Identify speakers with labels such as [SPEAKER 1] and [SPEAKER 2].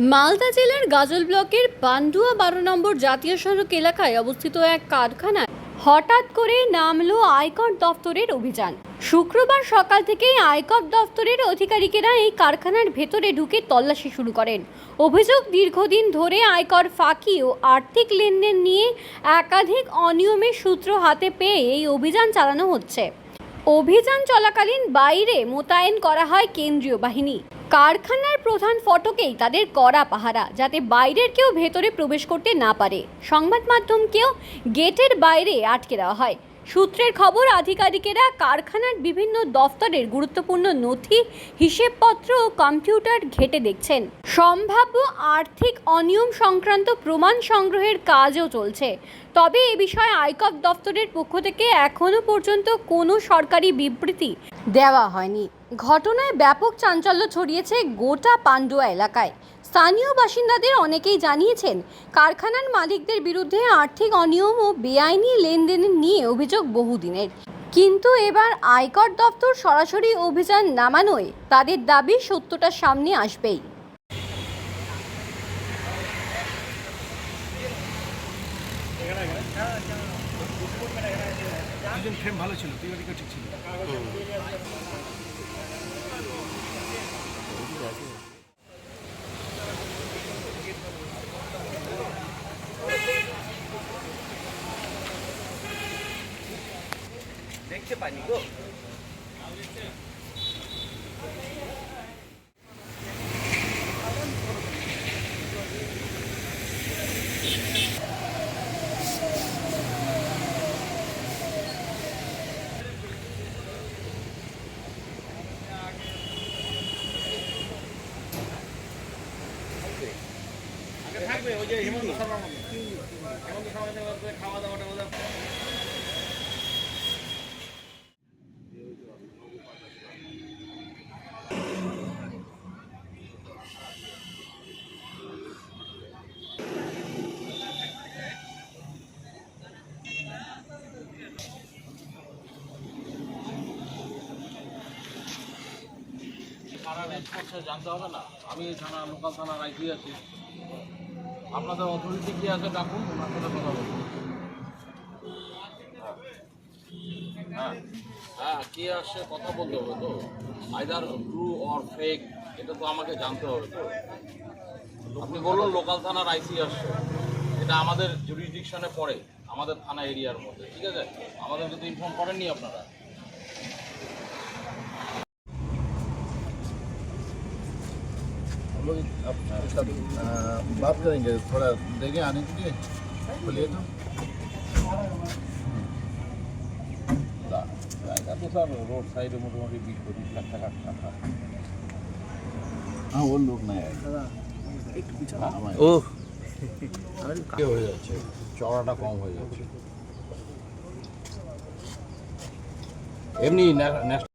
[SPEAKER 1] মালদা জেলার গাজল ব্লকের পান্ডুয়া বারো নম্বর জাতীয় সড়ক এলাকায় অবস্থিত এক কারখানায় হঠাৎ করে নামলো আয়কর দফতরের অভিযান। শুক্রবার সকাল থেকেই আয়কর দফতরের আধিকারিকেরা এই কারখানার ভেতরে ঢুকে তল্লাশি শুরু করেন। অভিযোগ, দীর্ঘদিন ধরে আয়কর ফাঁকি ও আর্থিক লেনদেন নিয়ে একাধিক অনিয়মের সূত্র হাতে পেয়ে এই অভিযান চালানো হচ্ছে। অভিযান চলাকালীন বাইরে মোতায়েন করা হয় কেন্দ্রীয় বাহিনী। কারখানার প্রধান ফটকেই তাদের কড়া পাহারা, যাতে বাইরের কেউ ভেতরে প্রবেশ করতে না পারে। সংবাদ মাধ্যমকেও গেটের বাইরে আটকে দেওয়া হয়। সূত্রের খবর, আধিকারিকেরা কারখানার বিভিন্ন দফতরের গুরুত্বপূর্ণ নথি, হিসেবপত্র ও কম্পিউটার ঘেটে দেখছেন। সম্ভাব্য আর্থিক অনিয়ম সংক্রান্ত প্রমাণ সংগ্রহের কাজও চলছে। তবে এ বিষয়ে আয়কর দফতরের পক্ষ থেকে এখনও পর্যন্ত কোনো সরকারি বিবৃতি দেওয়া হয়নি। ঘটনায় ব্যাপক চাঞ্চল্য ছড়িয়েছে গোটা পান্ডুয়া এলাকায়। স্থানীয় বাসিন্দাদের অনেকেই জানিয়েছেন কারখানার মালিকদের বিরুদ্ধে আর্থিক অনিয়ম ও বেআইনি লেনদেন নিয়ে অভিযোগ বহুদিনের। কিন্তু এবার আয়কর দপ্তর সরাসরি অভিযান নামানোয় তাদের দাবি সত্যটা সামনে আসবেই।
[SPEAKER 2] দুজন ফ্রেম ভালো ছিল 네 가지고.
[SPEAKER 3] 맥캡 아니고 থাকবে, ওই যে হেমন্ত শর্মা হেমন্ত শর্মা খাওয়া দাওয়াটা বোধহয়
[SPEAKER 4] কারা জানতে হবে না। আমি থানা, লোকাল থানার আইসি আছি। আপনাদের অথরিটি কি আছে ডাকুন, ওনার সাথে কথা বলুন হ্যাঁ হ্যাঁ কে আসছে কথা বলতে হবে তো? আইদার ট্রু অর ফেক এটা তো আমাকে জানতে হবে তো। আপনি বলুন লোকাল থানার আইসি আসছে এটা আমাদের জুরিডিকশনে পড়ে, আমাদের থানা এরিয়ার মধ্যে, ঠিক আছে? আমাদের যদি ইনফর্ম করেননি আপনারা।
[SPEAKER 5] लोग अब इसका आ, बात करेंगे थोड़ा देंगे आने के लिए बोलिए तो
[SPEAKER 4] জায়গা তো স্যার রোড সাইডে মোটামুটি বিশ পঁচিশ লাখ টাকা টাকা
[SPEAKER 5] हाँ वो लोग नहीं आएगा हमारे
[SPEAKER 3] ও
[SPEAKER 4] হয়ে যাচ্ছে চড়াটা কম হয়ে যাচ্ছে এমনি ন্যাশনাল